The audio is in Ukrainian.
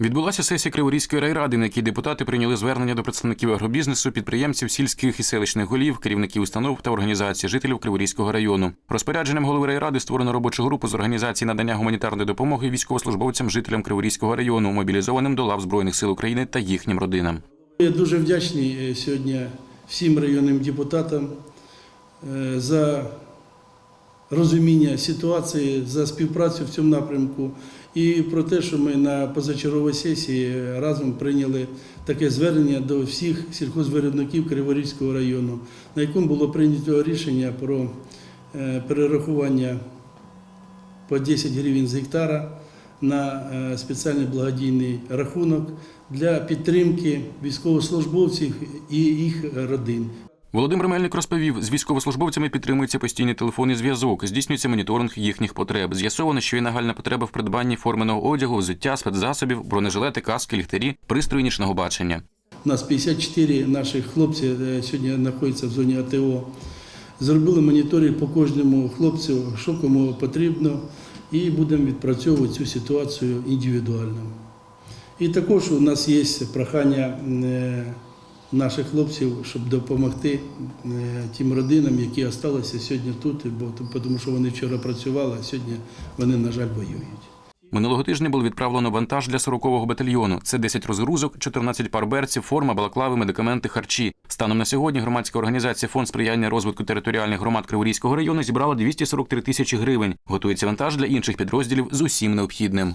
Відбулася сесія Криворізької райради, на якій депутати прийняли звернення до представників агробізнесу, підприємців, сільських і селищних голів, керівників установ та організацій, жителів Криворізького району. Розпорядженням голови райради створено робочу групу з організації надання гуманітарної допомоги військовослужбовцям, жителям Криворізького району, мобілізованим до лав збройних сил України та їхнім родинам. Я дуже вдячний е, сьогодні всім районним депутатам е, за розуміння ситуації, за співпрацю в цьому напрямку і про те, що ми на позачерговій сесії разом прийняли таке звернення до всіх сільхозвиробників Криворізького району, на якому було прийнято рішення про е, перерахування по 10 гривень з гектара на е, спеціальний благодійний рахунок для підтримки військовослужбовців і їх родин. Володимир Мельник розповів, з військовослужбовцями підтримується постійний телефонний зв'язок, здійснюється моніторинг їхніх потреб. З'ясовано, що є нагальна потреба в придбанні форменого одягу, взуття, спецзасобів, бронежилети, каски, ліхтарі, пристрої нічного бачення. У нас 54 наших хлопці е, сьогодні знаходяться в зоні АТО. Зробили моніторинг по кожному хлопцю, що кому потрібно, і будемо відпрацьовувати цю ситуацію індивідуально. І також у нас є прохання е, наших хлопців, щоб допомогти е, тим родинам, які залишилися сьогодні тут, бо тому що вони вчора працювали, а сьогодні вони, на жаль, воюють. Минулого тижня було відправлено вантаж для 40-го батальйону. Це 10 розгрузок, 14 пар берців, форма, балаклави, медикаменти, харчі. Станом на сьогодні громадська організація Фонд сприяння розвитку територіальних громад Криворізького району зібрала 243 тисячі гривень. Готується вантаж для інших підрозділів з усім необхідним.